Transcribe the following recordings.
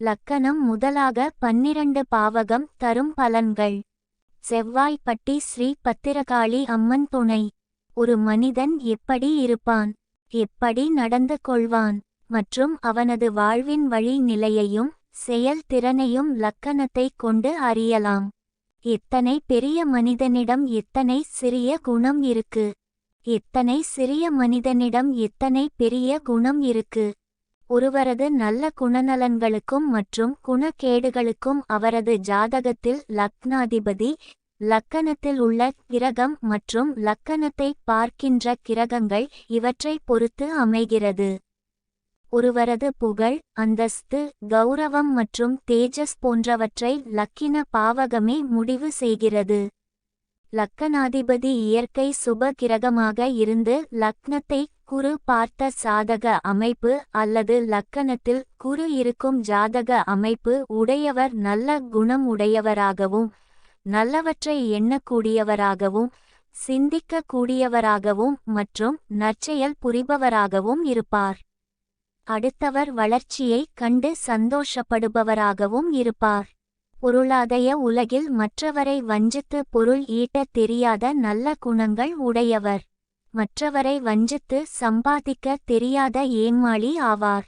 லக்கணம் முதலாக பன்னிரண்டு பாவகம் தரும் பலன்கள். செவ்வாய்ப்பட்டி ஸ்ரீ பத்திரகாளி அம்மன் துணை. ஒரு மனிதன் எப்படி இருப்பான்? எப்படி நடந்து கொள்வான்? மற்றும் அவனது வாழ்வின் வழி நிலையையும் செயல் திறனையும் லக்கணத்தை கொண்டு அறியலாம். எத்தனை பெரிய மனிதனிடம் எத்தனை சிறிய குணம் இருக்கு. எத்தனை சிறிய மனிதனிடம் எத்தனை பெரிய குணம் இருக்கு. ஒருவரது நல்ல குணநலன்களுக்கும் மற்றும் குணக்கேடுகளுக்கும் அவரது ஜாதகத்தில் லக்னாதிபதி லக்கணத்தில் உள்ள கிரகம் மற்றும் லக்கணத்தை பார்க்கின்ற கிரகங்கள் இவற்றை பொறுத்து அமைகிறது. ஒருவரது புகழ் அந்தஸ்து கௌரவம் மற்றும் தேஜஸ் போன்றவற்றை லக்கின பாவகமே முடிவு செய்கிறது. லக்கணாதிபதி இயற்கை சுப கிரகமாக இருந்து லக்னத்தை குரு பார்த்த சாதக அமைப்பு அல்லது லக்கணத்தில் குரு இருக்கும் ஜாதக அமைப்பு உடையவர் நல்ல குணம் உடையவராகவும் நல்லவற்றை எண்ணக்கூடியவராகவும் சிந்திக்கக்கூடியவராகவும் மற்றும் நற்செயல் புரிபவராகவும் இருப்பார். அடுத்தவர் வளர்ச்சியை கண்டு சந்தோஷப்படுபவராகவும் இருப்பார். பொருளாதய உலகில் மற்றவரை வஞ்சித்து பொருள் ஈட்டத் தெரியாத நல்ல குணங்கள் உடையவர். மற்றவரை வஞ்சித்து சம்பாதிக்க தெரியாத ஏமாளி ஆவார்.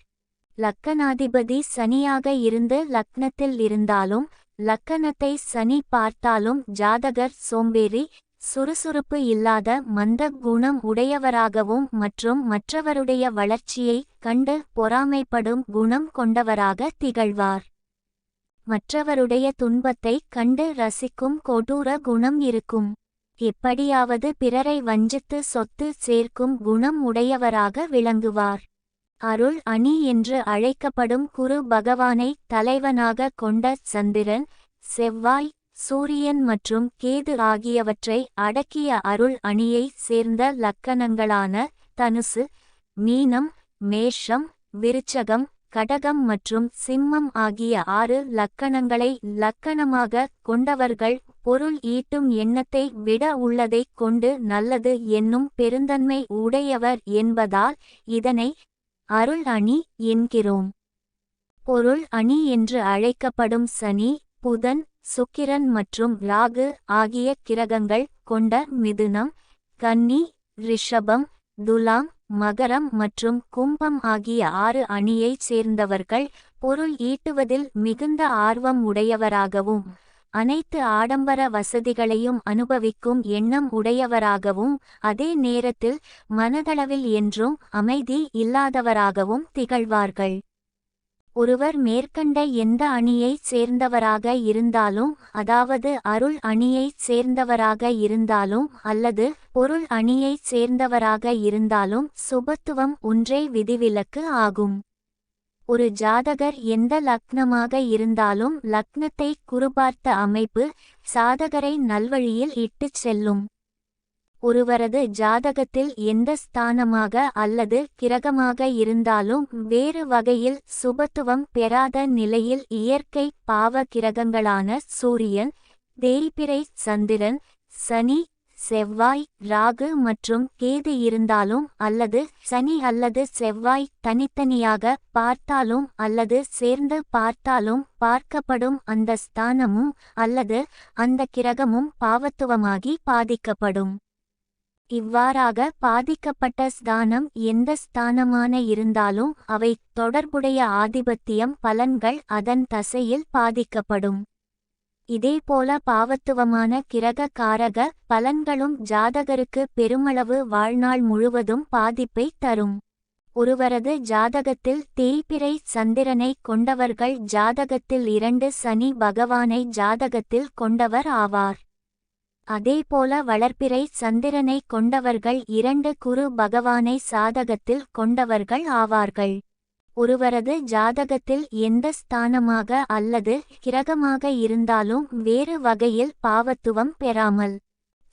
லக்கணாதிபதி சனியாக இருந்து லக்னத்தில் இருந்தாலும் லக்கணத்தை சனி பார்த்தாலும் ஜாதகர் சோம்பேறி சுறுசுறுப்பு இல்லாத மந்த குணம் உடையவராகவும் மற்றும் மற்றவருடைய வளர்ச்சியை கண்டு பொறாமைப்படும் குணம் கொண்டவராக திகழ்வார். மற்றவருடைய துன்பத்தை கண்டு ரசிக்கும் கொடூர குணம் இருக்கும். எப்படியாவது பிறரை வஞ்சித்து சொத்து சேர்க்கும் குணம் உடையவராக விளங்குவார். அருள் அணி என்று அழைக்கப்படும் குரு பகவானை தலைவனாக கொண்ட சந்திரன் செவ்வாய் சூரியன் மற்றும் கேது ஆகியவற்றை அடக்கிய அருள் அணியை சேர்ந்த லக்கணங்களான தனுசு மீனம் மேஷம் விருச்சகம் கடகம் மற்றும் சிம்மம் ஆகிய ஆறு லக்கணங்களை லக்கணமாக கொண்டவர்கள் பொருள் ஈட்டும் எண்ணத்தை விட உள்ளதைக் கொண்டு நல்லது என்னும் பெருந்தன்மை உடையவர் என்பதால் இதனை அருள் அணி என்கிறோம். பொருள் அணி என்று அழைக்கப்படும் சனி புதன் சுக்கிரன் மற்றும் ராகு ஆகிய கிரகங்கள் கொண்ட மிதுனம் கன்னி ரிஷபம் துலாம் மகரம் மற்றும் கும்பம் ஆகிய ஆறு அணியைச் சேர்ந்தவர்கள் பொருள் ஈட்டுவதில் மிகுந்த ஆர்வம் உடையவராகவும் அனைத்து ஆடம்பர வசதிகளையும் அனுபவிக்கும் எண்ணம் உடையவராகவும் அதே நேரத்தில் மனதளவில் என்றும் அமைதி இல்லாதவராகவும் திகழ்வார்கள். ஒருவர் மேற்கண்ட எந்த அணியைச் சேர்ந்தவராக இருந்தாலும் அதாவது அருள் அணியைச் சேர்ந்தவராக இருந்தாலும் அல்லது பொருள் அணியைச் சேர்ந்தவராக இருந்தாலும் சுபத்துவம் ஒன்றே விதிவிலக்கு ஆகும். ஒரு ஜாதகர் எந்த லக்னமாக இருந்தாலும் லக்னத்தை குறுபார்த்த அமைப்பு சாதகரை நல்வழியில் இட்டுச் செல்லும். ஒருவரது ஜாதகத்தில் எந்த ஸ்தானமாக அல்லது கிரகமாக இருந்தாலும் வேறு வகையில் சுபத்துவம் பெறாத நிலையில் இயற்கை பாவ கிரகங்களான சூரியன் தேய்பிறை சந்திரன் சனி செவ்வாய் ராகு மற்றும் கேது இருந்தாலும் அல்லது சனி அல்லது செவ்வாய் தனித்தனியாக பார்த்தாலும் அல்லது சேர்ந்து பார்த்தாலும் பார்க்கப்படும் அந்த ஸ்தானமும் அல்லது அந்த கிரகமும் பாவத்துவமாகி பாதிக்கப்படும். இவ்வாறாக பாதிக்கப்பட்ட ஸ்தானம் எந்த ஸ்தானமான இருந்தாலும் அவை தொடர்புடைய ஆதிபத்தியம் பலன்கள் அதன் தசையில் பாதிக்கப்படும். இதேபோல பாவத்துவமான கிரக காரக பலன்களும் ஜாதகருக்கு பெருமளவு வாழ்நாள் முழுவதும் பாதிப்பை தரும். ஒருவரது ஜாதகத்தில் தேய்பிறை சந்திரனை கொண்டவர்கள் ஜாதகத்தில் இரண்டு சனி பகவானை ஜாதகத்தில் கொண்டவர் ஆவார். அதேபோல வளர்ப்பிறை சந்திரனை கொண்டவர்கள் இரண்டு குரு பகவானை சாதகத்தில் கொண்டவர்கள் ஆவார்கள். ஒருவரது ஜாதகத்தில் எந்த ஸ்தானமாக அல்லது கிரகமாக இருந்தாலும் வேறு வகையில் பாவத்துவம் பெறாமல்.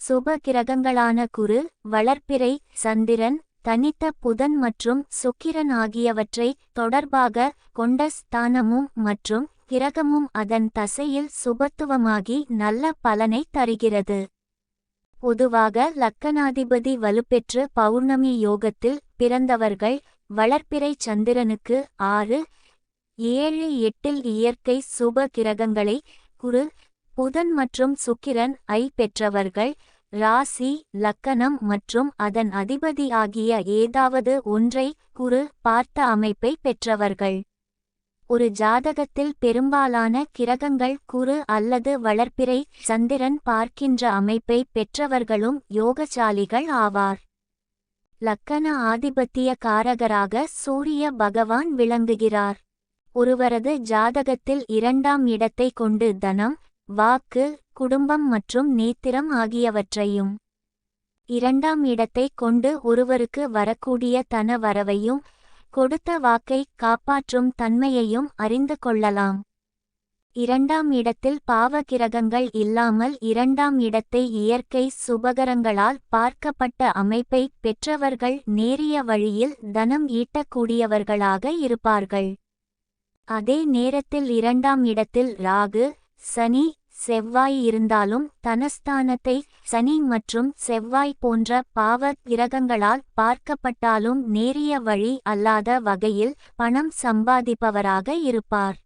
சுப கிரகங்களான குரு வளர்ப்பிறை சந்திரன் தனித்த புதன் மற்றும் சுக்கிரன் ஆகியவற்றை தொடர்பாக கொண்ட ஸ்தானமும் மற்றும் கிரகமும் அதன் தசையில் சுபத்துவமாகி நல்ல பலனை தருகிறது. பொதுவாக லக்கணாதிபதி வலுப்பெற்று பௌர்ணமி யோகத்தில் பிறந்தவர்கள் வளர்ப்பிறை சந்திரனுக்கு ஆறு ஏழு எட்டில் இயற்கை சுப கிரகங்களை குரு புதன் மற்றும் சுக்கிரன் ஐ பெற்றவர்கள் ராசி லக்கணம் மற்றும் அதன் அதிபதி ஆகிய ஏதாவது ஒன்றை குரு பார்த்த அமைப்பை பெற்றவர்கள். ஒரு ஜாதகத்தில் பெரும்பாலான கிரகங்கள் குறு அல்லது வளர்ப்பிறை சந்திரன் பார்க்கின்ற அமைப்பை பெற்றவர்களும் யோகசாலிகள் ஆவார். லக்கண ஆதிபத்திய காரகராக சூரிய பகவான் விளங்குகிறார். ஒருவரது ஜாதகத்தில் இரண்டாம் இடத்தை கொண்டு தனம் வாக்கு குடும்பம் மற்றும் நேத்திரம் ஆகியவற்றையும் இரண்டாம் இடத்தை கொண்டு ஒருவருக்கு வரக்கூடிய தன வரவையும் கொடுத்த வாக்கை காப்பாற்றும் தன்மையையும் அறிந்து கொள்ளலாம். இரண்டாம் இடத்தில் பாவகிரகங்கள் இல்லாமல் இரண்டாம் இடத்தை இயற்கை சுபகரங்களால் பார்க்கப்பட்ட அமைப்பை பெற்றவர்கள் நேரிய வழியில் தனம் ஈட்டக்கூடியவர்களாக இருப்பார்கள். அதே நேரத்தில் இரண்டாம் இடத்தில் ராகு சனி செவ்வாய் இருந்தாலும் தனஸ்தானத்தை சனி மற்றும் செவ்வாய் போன்ற பாவ கிரகங்களால் பார்க்கப்பட்டாலும் நேரிய வழி அல்லாத வகையில் பணம் சம்பாதிப்பவராக இருப்பார்.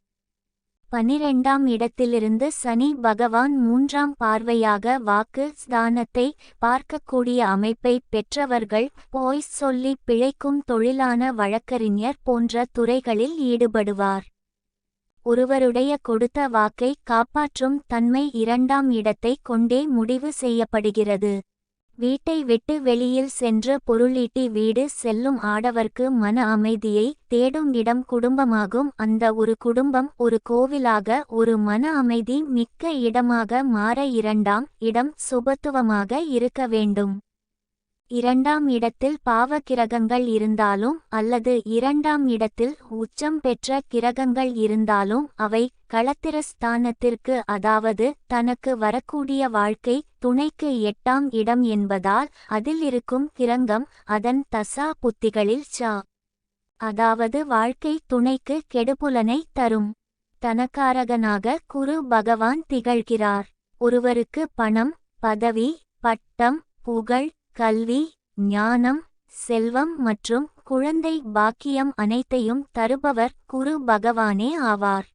பனிரெண்டாம் இடத்திலிருந்து சனி பகவான் மூன்றாம் பார்வையாக வாக்கு ஸ்தானத்தை பார்க்கக்கூடிய அமைப்பை பெற்றவர்கள் போய் சொல்லி பிழைக்கும் தொழிலான வழக்கறிஞர் போன்ற துறைகளில் ஈடுபடுவார். ஒருவருடைய கொடுத்த வாக்கை காப்பாற்றும் தன்மை இரண்டாம் இடத்தை கொண்டே முடிவு செய்யப்படுகிறது. வீட்டை விட்டு வெளியில் சென்று பொருளீட்டி வீடு செல்லும் ஆடவர்க்கு மன அமைதியை தேடும் இடம் குடும்பமாகும். அந்த ஒரு குடும்பம் ஒரு கோவிலாக ஒரு மன அமைதி மிக்க இடமாக மாற இரண்டாம் இடம் சுபத்துவமாக இருக்க வேண்டும். இரண்டாம் இடத்தில் பாவ கிரகங்கள் இருந்தாலும் அல்லது இரண்டாம் இடத்தில் உச்சம் பெற்ற கிரகங்கள் இருந்தாலும் அவை களத்திர ஸ்தானத்திற்கு அதாவது தனக்கு வரக்கூடிய வாழ்க்கை துணைக்கு எட்டாம் இடம் என்பதால் அதில் இருக்கும் கிரங்கம் அதன் தசா புத்திகளில் சா. அதாவது வாழ்க்கை துணைக்கு கெடுபுலனை தரும். தனக்காரகனாக குரு பகவான் திகழ்கிறார். ஒருவருக்கு பணம் பதவி பட்டம் புகழ் கல்வி ஞானம் செல்வம் மற்றும் குழந்தை பாக்கியம் அனைத்தையும் தருபவர் குரு பகவானே ஆவார்.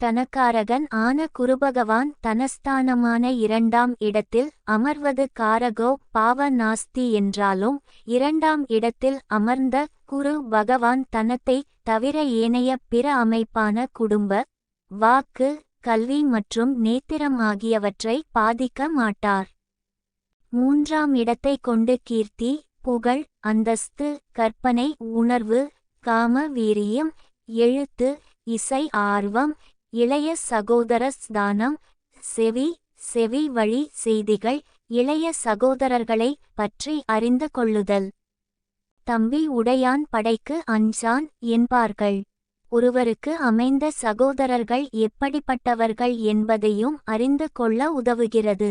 தனக்காரகன் ஆன குருபகவான் தனஸ்தானமான இரண்டாம் இடத்தில் அமர்வது காரகோ பாவ நாஸ்தி என்றாலும் இரண்டாம் இடத்தில் அமர்ந்த குரு பகவான் தனத்தை தவிர ஏனைய பிற அமைப்பான குடும்ப வாக்கு கல்வி மற்றும் நேத்திரம் ஆகியவற்றை பாதிக்க மாட்டார். மூன்றாம் இடத்தை கொண்டு கீர்த்தி புகழ் அந்தஸ்து கற்பனை உணர்வு காம வீரியம் எழுத்து இசை ஆர்வம் இளைய சகோதர ஸ்தானம் செவி செவி வழி செய்திகள் இளைய சகோதரர்களை பற்றி அறிந்து கொள்ளுதல். தம்பி உடையான் படைக்கு அஞ்சான் என்பார்கள் ஒருவருக்கு அமைந்த சகோதரர்கள் எப்படிப்பட்டவர்கள் என்பதையும் அறிந்து கொள்ள உதவுகிறது.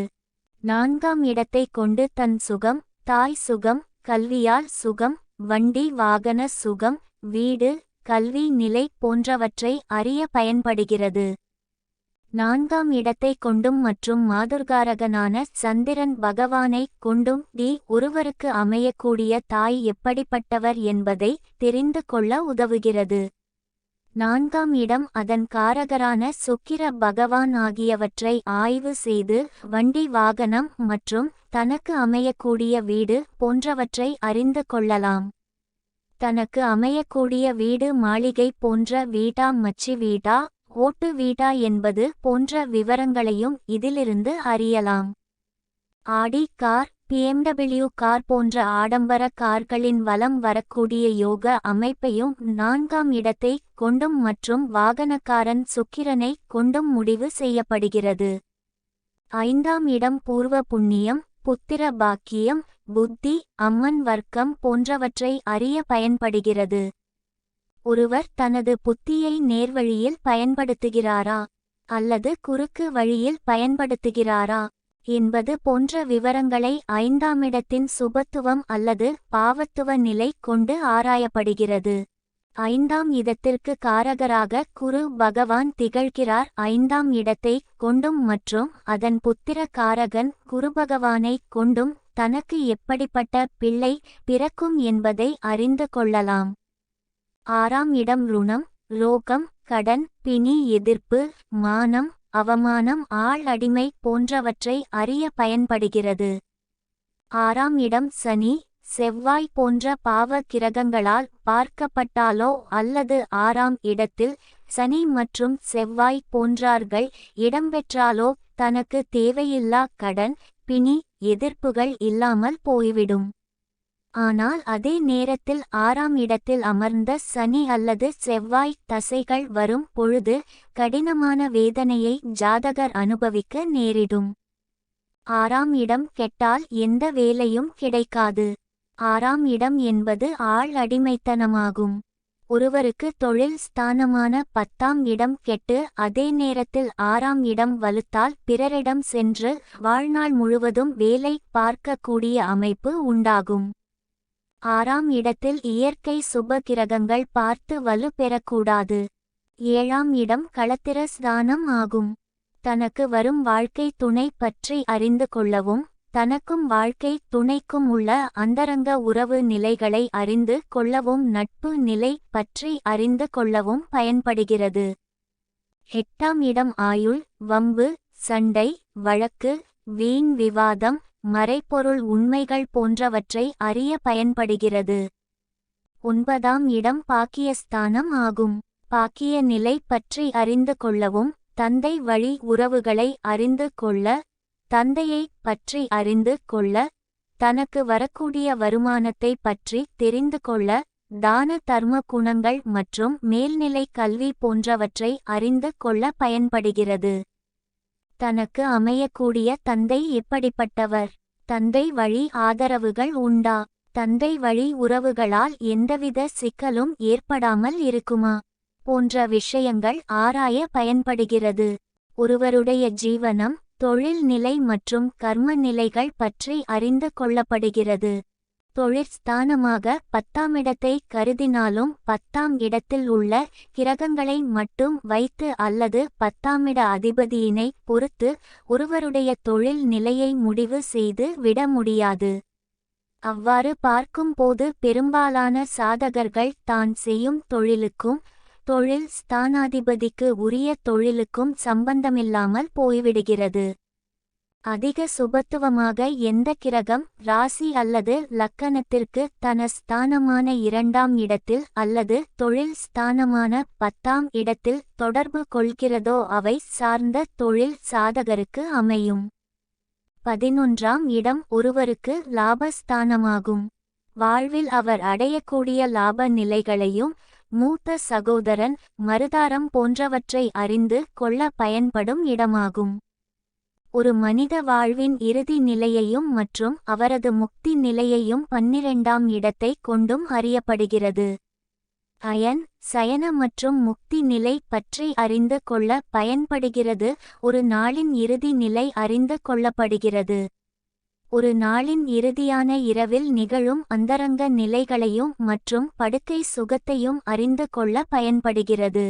நான்காம் இடத்தை கொண்டு தன் சுகம் தாய் சுகம் கல்வியால் சுகம் வண்டி வாகன சுகம் வீடு கல்வி நிலை போன்றவற்றை அறிய பயன்படுகிறது. நான்காம் இடத்தை கொண்டும் மற்றும் மாதுர்காரகனான சந்திரன் பகவானை கொண்டும் டி ஒருவருக்கு அமையக்கூடிய தாய் எப்படிப்பட்டவர் என்பதை தெரிந்து கொள்ள உதவுகிறது. நான்காம் இடம் அதன் காரகரான சுக்கிர பகவான் ஆகியவற்றை ஆய்வு செய்து வண்டி வாகனம் மற்றும் தனக்கு அமையக்கூடிய வீடு போன்றவற்றை அறிந்து கொள்ளலாம். தனக்கு அமையக்கூடிய வீடு மாளிகை போன்ற வீடா மச்சி வீடா ஓட்டு வீடா என்பது போன்ற விவரங்களையும் இதிலிருந்து அறியலாம். ஆடி கார் பிஎம்டபிள்யூ கார் போன்ற ஆடம்பர கார்களின் வலம் வரக்கூடிய யோக அமைப்பையும் நான்காம் இடத்தை கொண்டும் மற்றும் வாகனக்காரன் சுக்கிரனை கொண்டும் முடிவு செய்யப்படுகிறது. ஐந்தாம் இடம் பூர்வ புண்ணியம் புத்திர பாக்கியம் புத்தி அம்மன் வர்க்கம் போன்றவற்றை அறிய பயன்படுகிறது. ஒருவர் தனது புத்தியை நேர்வழியில் பயன்படுத்துகிறாரா அல்லது குறுக்கு வழியில் பயன்படுத்துகிறாரா? என்பது போன்ற விவரங்களை ஐந்தாமிடத்தின் சுபத்துவம் அல்லது பாவத்துவ நிலை கொண்டு ஆராயப்படுகிறது. ஐந்தாம் இடத்திற்கு காரகராக குரு பகவான் திகழ்கிறார். ஐந்தாம் இடத்தை கொண்டும் மற்றும் அதன் புத்திர காரகன் குருபகவானை கொண்டும் தனக்கு எப்படிப்பட்ட பிள்ளை பிறக்கும் என்பதை அறிந்து கொள்ளலாம். ஆறாம் இடம் ருணம் ரோகம் கடன் பிணி எதிர்ப்பு மானம் அவமானம் ஆள் அடிமை போன்றவற்றை அறிய பயன்படுகிறது. ஆறாம் இடம் சனி செவ்வாய் போன்ற பாவ கிரகங்களால் பார்க்கப்பட்டாலோ அல்லது ஆறாம் இடத்தில் சனி மற்றும் செவ்வாய் போன்றார்கள் இடம்பெற்றாலோ தனக்கு தேவையில்லா கடன் பிணி எதிர்ப்புகள் இல்லாமல் போய்விடும். ஆனால் அதே நேரத்தில் ஆறாம் இடத்தில் அமர்ந்த சனி அல்லது செவ்வாய் தசைகள் வரும் பொழுது கடினமான வேதனையை ஜாதகர் அனுபவிக்க நேரிடும். ஆறாம் இடம் கெட்டால் எந்த வேலையும் கிடைக்காது. ஆறாம் இடம் என்பது ஆள் அடிமைத்தனமாகும். ஒருவருக்கு தொழில் ஸ்தானமான பத்தாம் இடம் கெட்டு அதே நேரத்தில் ஆறாம் இடம் வலுத்தால் பிறரிடம் சென்று வாழ்நாள் முழுவதும் வேலை பார்க்கக்கூடிய அமைப்பு உண்டாகும். ஆறாம் இடத்தில் இயற்கை சுப கிரகங்கள் பார்த்து வலு பெறக்கூடாது. ஏழாம் இடம் களத்திர ஸ்தானம் ஆகும். தனக்கு வரும் வாழ்க்கை துணை பற்றி அறிந்து கொள்ளவும் தனக்கும் வாழ்க்கை துணைக்கும் உள்ள அந்தரங்க உறவு நிலைகளை அறிந்து கொள்ளவும் நட்பு நிலை பற்றி அறிந்து கொள்ளவும் பயன்படுகிறது. எட்டாம் இடம் ஆயுள் வம்பு சண்டை வழக்கு வீண் விவாதம் மறைப்பொருள் உண்மைகள் போன்றவற்றை அறிய பயன்படுகிறது. ஒன்பதாம் இடம் பாக்கியஸ்தானம் ஆகும். பாக்கிய நிலை பற்றி அறிந்து கொள்ளவும் தந்தை வழி உறவுகளை அறிந்து கொள்ள தந்தையை பற்றி அறிந்து கொள்ள தனக்கு வரக்கூடிய வருமானத்தை பற்றி தெரிந்து கொள்ள தான தர்ம குணங்கள் மற்றும் மேல்நிலை கல்வி போன்றவற்றை அறிந்து கொள்ள பயன்படுகிறது. தனக்கு அமையக்கூடிய தந்தை எப்படிப்பட்டவர்? தந்தை வழி ஆதரவுகள் உண்டா? தந்தை வழி உறவுகளால் எந்தவித சிக்கலும் ஏற்படாமல் இருக்குமா? போன்ற விஷயங்கள் ஆராய பயன்படுகிறது. ஒருவருடைய ஜீவனம் தொழில் நிலை மற்றும் கர்ம நிலைகள் பற்றி அறிந்து கொள்ளப்படுகிறது. தொழிற்ஸ்தானமாக பத்தாம் இடத்தை கருதினாலும் பத்தாம் இடத்தில் உள்ள கிரகங்களை மட்டும் வைத்து அல்லது பத்தாமிட அதிபதியினை பொறுத்து ஒருவருடைய தொழில் நிலையை முடிவு செய்து விட முடியாது. அவ்வாறு பார்க்கும்போது பெரும்பாலான சாதகர்கள் தான் செய்யும் தொழிலுக்கும் தொழில் ஸ்தானாதிபதிக்கு உரிய தொழிலுக்கும் சம்பந்தமில்லாமல் போய்விடுகிறது. அதிக சுபத்துவமாக எந்த கிரகம் ராசி அல்லது லக்கணத்திற்கு தன ஸ்தானமான இரண்டாம் இடத்தில் அல்லது தொழில் ஸ்தானமான பத்தாம் இடத்தில் தொடர்பு கொள்கிறதோ அவை சார்ந்த தொழில் சாதகருக்கு அமையும். பதினொன்றாம் இடம் ஒருவருக்கு லாபஸ்தானமாகும். வாழ்வில் அவர் அடையக்கூடிய லாப நிலைகளையும் மூத்த சகோதரன் மருதாரம் போன்றவற்றை அறிந்து கொள்ள பயன்படும் இடமாகும். ஒரு மனித வாழ்வின் இறுதி நிலையையும் மற்றும் அவரது முக்தி நிலையையும் பன்னிரெண்டாம் இடத்தை கொண்டும் அறியப்படுகிறது. அயன் சயன மற்றும் முக்தி நிலை பற்றி அறிந்து கொள்ள பயன்படுகிறது. ஒரு நாளின் இறுதி நிலை அறிந்து கொள்ளப்படுகிறது. ஒரு நாளின் இறுதியான இரவில் நிகழும் அந்தரங்க நிலைகளையும் மற்றும் படுக்கை சுகத்தையும் அறிந்து கொள்ள பயன்படுகிறது.